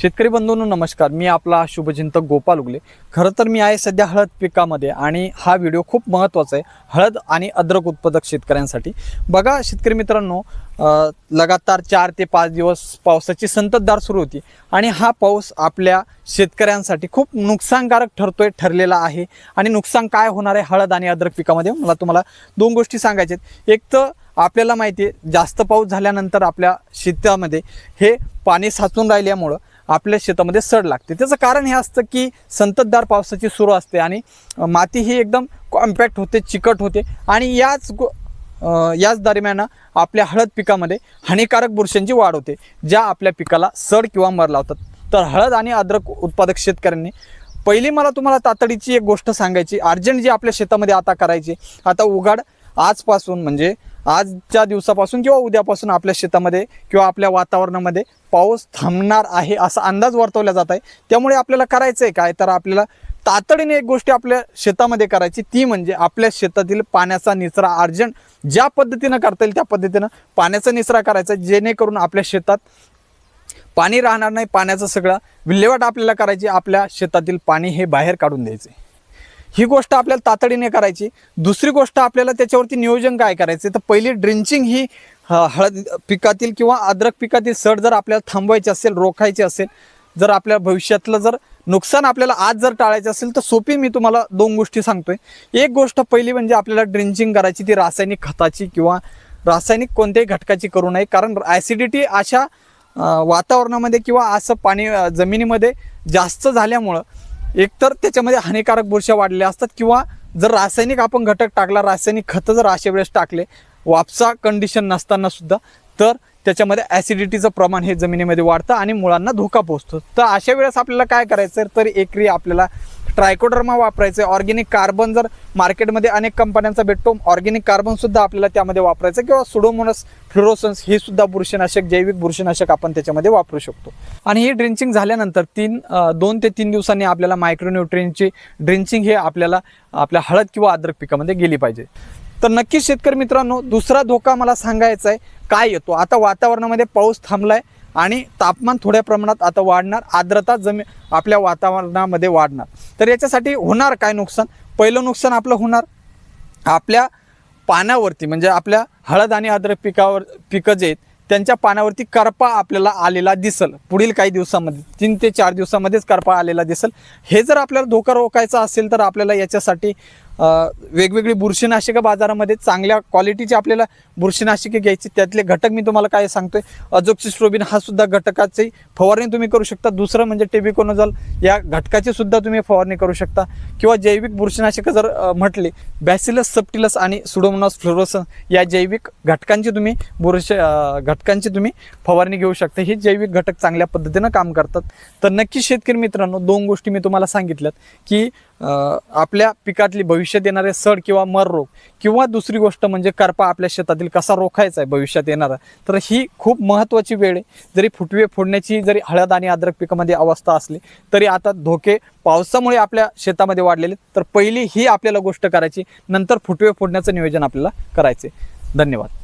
शेतकरी बंधूंनो नमस्कार. मी आपला शुभचिंतक गोपाल उगले. खरं तर मी आहे सध्या हळद पिकामध्ये आणि हा व्हिडिओ खूप महत्त्वाचा आहे. हळद आणि अद्रक उत्पादक शेतकऱ्यांसाठी. बघा शेतकरी मित्रांनो लगातार चार ते पाच दिवस पावसाची संततधार सुरू होती आणि हा पाऊस आपल्या शेतकऱ्यांसाठी खूप नुकसानकारक ठरतोय ठरलेला आहे. आणि नुकसान काय होणार आहे हळद आणि अद्रक पिकामध्ये? मला तुम्हाला दोन गोष्टी सांगायच्या आहेत. एक तर आपल्याला माहिती आहे जास्त पाऊस झाल्यानंतर आपल्या शेतामध्ये हे पाणी साचून राहिल्यामुळं आपल्या शेतामध्ये सड लागते. त्याचं कारण हे असतं की संततधार पावसाची सुरू असते आणि माती ही एकदम कॉम्पॅक्ट होते चिकट होते आणि याच गो- याच दरम्यान आपल्या हळद पिकामध्ये हानिकारक बुरशांची वाढ होते ज्या आपल्या पिकाला सड किंवा मर लावतात. तर हळद आणि अद्रक उत्पादक शेतकऱ्यांनी पहिली मला तुम्हाला तातडीची एक गोष्ट सांगायची. अर्जंट जी आपल्या शेतामध्ये आता करायची आता उघाड आजपासून म्हणजे आजच्या दिवसापासून किंवा उद्यापासून आपल्या शेतामध्ये किंवा आपल्या वातावरणामध्ये पाऊस थांबणार आहे असा अंदाज वर्तवला जात आहे. त्यामुळे आपल्याला करायचं आहे काय? तर आपल्याला तातडीने एक गोष्ट आपल्या शेतामध्ये करायची ती म्हणजे आपल्या शेतातील पाण्याचा निचरा अर्जंट ज्या पद्धतीनं करता येईल त्या पद्धतीनं पाण्याचा निचरा करायचा जेणेकरून आपल्या शेतात पाणी राहणार नाही पाण्याचं सगळं विल्हेवाट आपल्याला करायची आपल्या शेतातील पाणी हे बाहेर काढून द्यायचे. ही गोष्ट आपल्याला तातडीने करायची. दुसरी गोष्ट आपल्याला त्याच्यावरती नियोजन काय करायचं? तर पहिली ड्रिंचिंग ही हळद पिकातील किंवा अद्रक पिकातील सड जर आपल्याला थांबवायची असेल रोखायची असेल जर आपल्या भविष्यातलं जर नुकसान आपल्याला आज जर टाळायचं असेल तर सोपी मी तुम्हाला दोन गोष्टी सांगतोय. एक गोष्ट पहिली म्हणजे आपल्याला ड्रिंचिंग करायची ती रासायनिक खताची किंवा रासायनिक कोणत्याही घटकाची करू नये कारण ॲसिडिटी अशा वातावरणामध्ये किंवा असं पाणी जमिनीमध्ये जास्त झाल्यामुळं एकतर त्याच्यामध्ये हानिकारक बुरशा वाढलेल्या असतात किंवा जर रासायनिक आपण घटक टाकला रासायनिक खतं जर अशा वेळेस टाकले वापसा कंडिशन नसताना सुद्धा तर त्याच्यामध्ये ॲसिडिटीचं प्रमाण हे जमिनीमध्ये वाढतं आणि मुळांना धोका पोहोचतो. तर अशा वेळेस आपल्याला काय करायचं तर एकरी आपल्याला ट्रायकोडर्मा वापरायचं. आहे ऑर्गेनिक कार्बन जर मार्केटमध्ये अनेक कंपन्यांचा भेटतो ऑर्गेनिक कार्बनसुद्धा आपल्याला त्यामध्ये वापरायचं किंवा सुडोमोनस फ्लोरोसन्स ही सुद्धा बुरशीनाशक जैविक बुरशीनाशक आपण त्याच्यामध्ये वापरू शकतो. आणि ही ड्रिंचिंग झाल्यानंतर तीन दोन ते तीन दिवसांनी आपल्याला मायक्रोन्युट्रियनची ड्रिंचिंग हे आपल्याला आपल्या हळद किंवा अद्रक पिकामध्ये गेली पाहिजे. तर नक्कीच शेतकरी मित्रांनो दुसरा धोका मला सांगायचा आहे काय येतो? आता वातावरणामध्ये पाऊस थांबलाय आणि तापमान थोड्या प्रमाणात आता वाढणार आर्द्रता जमी आपल्या वातावरणामध्ये वाढणार. तर याच्यासाठी होणार काय नुकसान? पहिलं नुकसान आपलं होणार आपल्या पानावरती म्हणजे आपल्या हळद आणि अद्रक पिकावर पिकं जे आहेत त्यांच्या पानावरती करपा आपल्याला आलेला दिसल. पुढील काही दिवसामध्ये तीन ते चार दिवसामध्येच करपा आलेला दिसल. हे जर आपल्याला धोका रोखायचा असेल तर आपल्याला याच्यासाठी वेगवेगळी बुरशीनाशकं बाजारामध्ये चांगल्या क्वालिटीची आपल्याला बुरशीनाशके घ्यायची त्यातले घटक मी तुम्हाला काय सांगतोय. अजोक्सिस्ट्रोबिन हा सुद्धा घटकाची फवारणी तुम्ही करू शकता. दुसरं म्हणजे टेबिकोनोझॉल या घटकाची सुद्धा तुम्ही फवारणी करू शकता. किंवा जैविक बुरशीनाशकं जर म्हटले बॅसिलस सप्टिलस आणि सुडोमोनास फ्लोरोसन या जैविक घटकांची तुम्ही बुरश घटकांची तुम्ही फवारणी घेऊ शकता. हे जैविक घटक चांगल्या पद्धतीनं काम करतात. तर नक्की शेतकरी मित्रांनो दोन गोष्टी मी तुम्हाला सांगितल्यात की आपल्या पिकातली भविष्यात येणारे सड किंवा मर रोग किंवा दुसरी गोष्ट म्हणजे करपा आपल्या शेतातील कसा रोखायचा आहे भविष्यात येणारा तर ही खूप महत्त्वाची वेळ आहे. जरी फुटवे फोडण्याची जरी हळद आणि अद्रक पिकामध्ये अवस्था असली तरी आता धोके पावसामुळे आपल्या शेतामध्ये वाढलेले तर पहिली ही आपल्याला गोष्ट करायची नंतर फुटवे फोडण्याचं नियोजन आपल्याला करायचे धन्यवाद.